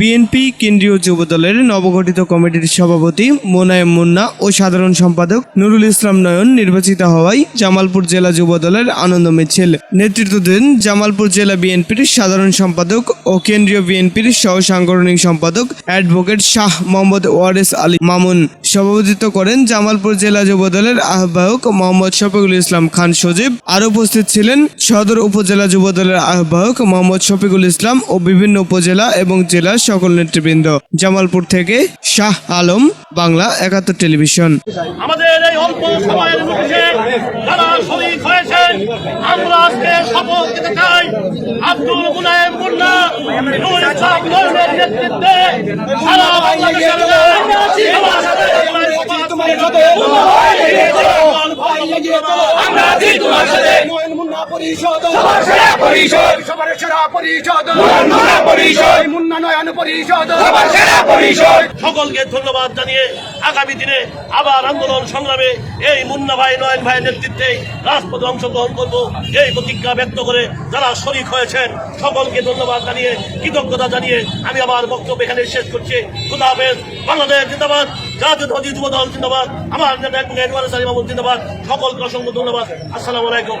BNP কেন্দ্রীয় যুব দলের নবগঠিত কমিটির সভাপতি মোনায়েম মুন্না ও সাধারণ সম্পাদক নুরুল ইসলাম নয়ন নির্বাচিত হওয়ায় জামালপুর জেলা যুব দলের আনন্দ মিছিল। নেতৃত্ব দেন জামালপুর জেলা বিএনপির সাধারণ সম্পাদক ও কেন্দ্রীয় বিএনপির সহ সাংগঠনিক সম্পাদক অ্যাডভোকেট শাহ মোহাম্মদ ওয়ারেস আলী মামুন। সভাপতিত্ব করেন জামালপুর জেলা যুবদলের আহ্বায়ক মোহাম্মদ শফিকুল ইসলাম খান সজীব। আরও উপস্থিত ছিলেন সদর উপজেলা যুবদলের আহ্বায়ক মোহাম্মদ শফিকুল ইসলাম ও বিভিন্ন উপজেলা এবং জেলার সকল নেতৃবৃন্দ। জামালপুর থেকে শাহ আলম, বাংলা একাত্তর টেলিভিশন। আমাদের এই অল্প সময়ের মধ্যে যারা শরীর হয়েছেন, আমরা আজকে শপথ চাই আব্দুল ইসলাম নেতৃত্বে সারা বাংলাদেশের সবার পরিষদ। সবার সেরা পরিষদ। সবার সেরা পরিষদ। মুন্না পরিষদ। মুন্না নয়ন পরিষদ। সবার সেরা পরিষদ। সকলকে ধন্যবাদ জানিয়ে আগামী দিনে আবার আন্দোলন সংগ্রামে এই মুন্না ভাই নয়ন ভাইয়ের নেতৃত্বে রাজপথে অংশগ্রহণ করব। এই প্রতিজ্ঞা ব্যক্ত করে যারা শরিক হয়েছেন সকলকে ধন্যবাদ জানিয়ে কৃতজ্ঞতা জানিয়ে আমি আমার বক্তব্য এখানে শেষ করছি। খুদা হাফেজ। বাংলাদেশ জিন্দাবাদ। জাতীয় যুব দল জিন্দাবাদ। আমার নেতা জিন্দাবাদ। সকলকে অসংখ্য ধন্যবাদ। আসসালামু আলাইকুম।